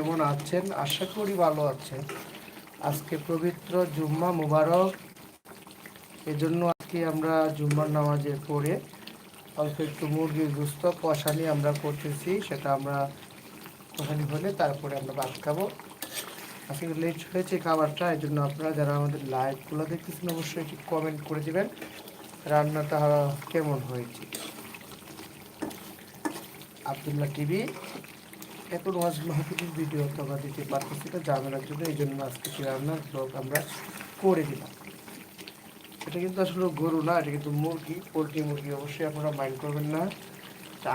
কেমন আছেন? আশা করি ভালো আছেন। আজকে পবিত্র জুম্মা মুবারক। এজন্য আজকে আমরা জুম্মার নামাজের পরে অল্প একটু মুরগির গুস্ত কষানি আমরা করতেছি, সেটা আমরা কষানি হলে তারপরে আমরা ভাত খাব। আজকে লেট হয়েছে খাবারটা এই জন্য আপনারা যারা আমাদের লাইভগুলো দেখতেছেন, অবশ্যই একটু কমেন্ট করে দিবেন। রান্নাটা কেমন হয়েছে? আবদুল্লাহ টিভি। এখন ওয়াজ মাহফিলের ভিডিও তো আমরা দিতে পারতেছি না জানানোর জন্য এই জন্য আজকে রান্নার ব্লগ আমরা করে দিলাম। এটা কিন্তু আসলে গরু না, এটা কিন্তু মুরগি, পোলট্রি মুরগি, অবশ্যই আপনারা মাইন্ড করবেন না।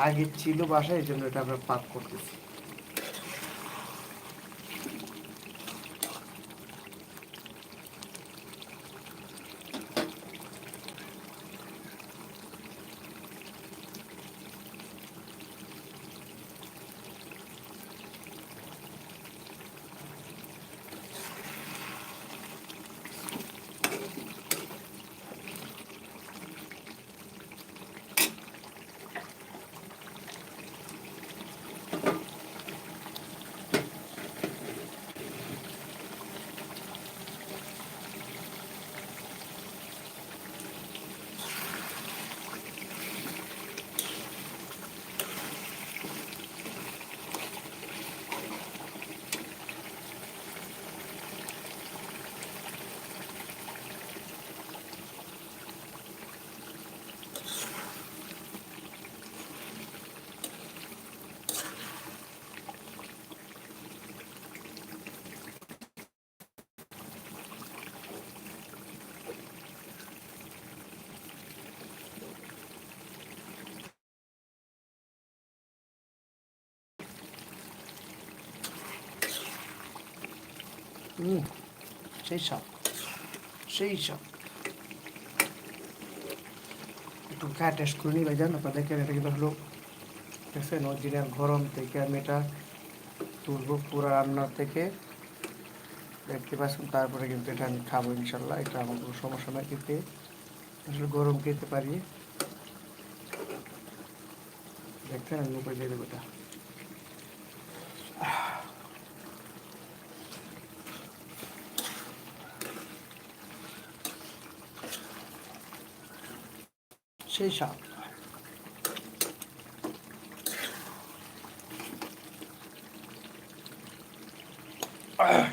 আগে ছিল বাসা এই জন্য এটা আমরা পাক করতেছি। হুম, সেই সব সেই সব। একটু খা টেস্ট করে ভাইজান আপনারা দেখেন এটা কিন্তু হলো, দেখছেন অরিজিনাল গরম থেকে আমি এটা তুলবো পুরো রান্নার থেকে। দেখতে পাচ্ছেন, তারপরে কিন্তু এটা আমি খাব ইনশাল্লাহ, এটা আমার কোনো সমস্যা নয় খেতে। আসলে গরম খেতে পারি। দেখছেন, আমি উপরে দিয়ে দেবো এটা। 这小，哎，